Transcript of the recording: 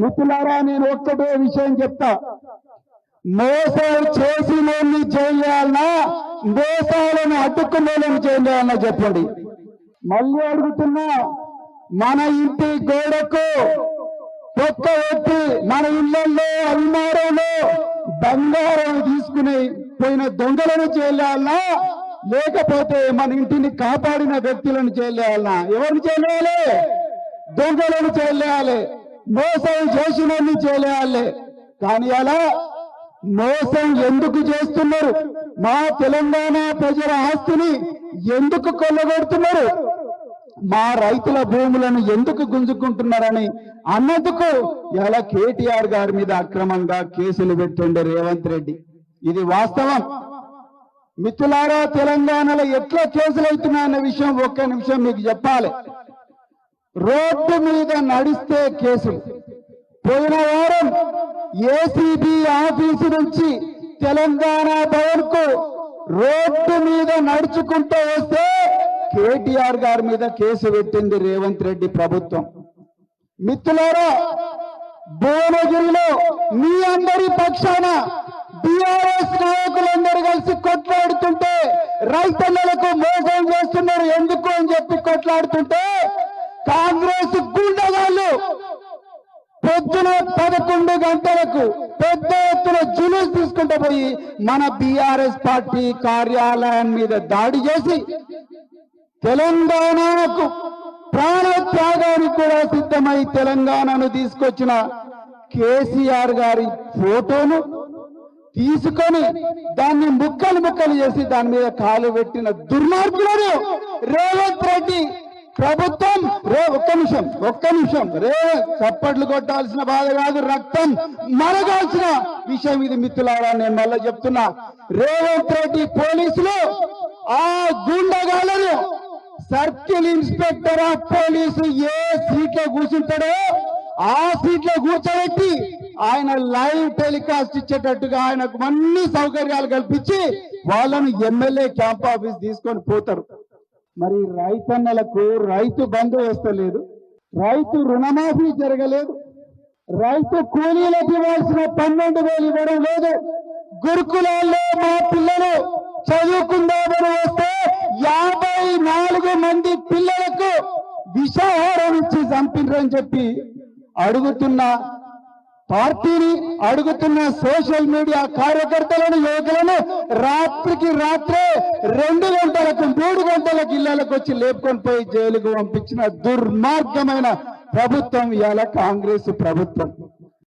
మిత్రులారా నేను ఒక్కటే విషయం చెప్తా. మోసాలు చేసినోళ్ళని చేయాలన్నా మోసాలను అడ్డుకునేలను చేయాలన్నా చెప్పండి. మళ్ళీ అడుగుతున్నా మన ఇంటి గోడకు పొక్క పెట్టి మన ఇళ్ళలో అల్మారంలో బంగారం తీసుకుని పోయిన దొంగలను చేయాలన్నా లేకపోతే మన ఇంటిని కాపాడిన వ్యక్తులను చేయాలన్నా ఎవరిని చేయాలి? దొంగలను చేయాలి. మోసం చేసిన చేయలేయాలే కానీ అలా మోసం ఎందుకు చేస్తున్నారు? మా తెలంగాణ ప్రజల ఆస్తిని ఎందుకు కొల్లగొడుతున్నారు? మా రైతుల భూములను ఎందుకు గుంజుకుంటున్నారని అన్నందుకు ఇలా కేటీఆర్ గారి మీద అక్రమంగా కేసులు పెట్టిండే రేవంత్ రెడ్డి. ఇది వాస్తవం. మిత్రులారా తెలంగాణలో ఎట్లా కేసులు అవుతున్నాయన్న విషయం ఒక్క నిమిషం మీకు చెప్పాలి. రోడ్డు మీద నడిస్తే కేసులు పోయిన వారం ఏసీబీ ఆఫీసు నుంచి తెలంగాణ భవన్కు రోడ్డు మీద నడుచుకుంటూ వస్తే కేటీఆర్ గారి మీద కేసు పెట్టింది రేవంత్ రెడ్డి ప్రభుత్వం. మిత్రులారా భువనగిరిలో మీ అందరి పక్షాన బిఆర్ఎస్ నాయకులందరూ కలిసి కొట్లాడుతుంటే రైతన్నలకు మోసం చేస్తున్నారు ఎందుకు అని చెప్పి కొట్లాడుతుంటే కాంగ్రెస్ గుండగాళ్ళు పొద్దున పదకొండు గంటలకు పెద్ద ఎత్తున జులూస్ తీసుకుంటూ పోయి మన బిఆర్ఎస్ పార్టీ కార్యాలయం మీద దాడి చేసి తెలంగాణకు ప్రాణత్యాగానికి కూడా సిద్ధమై తెలంగాణను తీసుకొచ్చిన కేసీఆర్ గారి ఫోటోను తీసుకొని దాన్ని ముక్కలు ముక్కలు చేసి దాని మీద కాలు పెట్టిన దుర్మార్గులను రేవంత్ రెడ్డి ప్రభుత్వం రే ఒక్క నిమిషం ఒక్క నిమిషం. రే చప్పట్లు కొట్టాల్సిన బాధ కాదు రక్తం మరగాల్సిన విషయం ఇది మిత్రులారా నేను మళ్ళీ చెప్తున్నా. రేవంత్ రెడ్డి పోలీసులు ఆ గుండగాలను సర్కిల్ ఇన్స్పెక్టర్ ఆఫ్ పోలీసు ఏ సీట్లో కూర్చుంటాడో ఆ సీట్లో కూర్చోబెట్టి ఆయన లైవ్ టెలికాస్ట్ ఇచ్చేటట్టుగా ఆయనకు అన్ని సౌకర్యాలు కల్పించి వాళ్ళను ఎమ్మెల్యే క్యాంప్ ఆఫీస్ తీసుకొని పోతారు. మరి రైతన్నలకు రైతు బంధు వస్తలేదు రైతు రుణమాఫీ జరగలేదు. రైతు కూలీలకు ఇవ్వాల్సిన పన్నెండు వేలు ఇవ్వడం లేదు. గురుకులాల్లో మా పిల్లలు చదువుకుందామని వస్తే యాభై నాలుగు మంది పిల్లలకు విషాహారం ఇచ్చి చంపినరని చెప్పి అడుగుతున్న పార్టీని అడుగుతున్న సోషల్ మీడియా కార్యకర్తలను యువకులను రాత్రికి రాత్రే రెండు గంటలకు మూడు గంటలకు ఇళ్ళకు వచ్చి లేపుకొని పోయి జైలుకు పంపించిన దుర్మార్గమైన ప్రభుత్వం ఇవాళ కాంగ్రెస్ ప్రభుత్వం.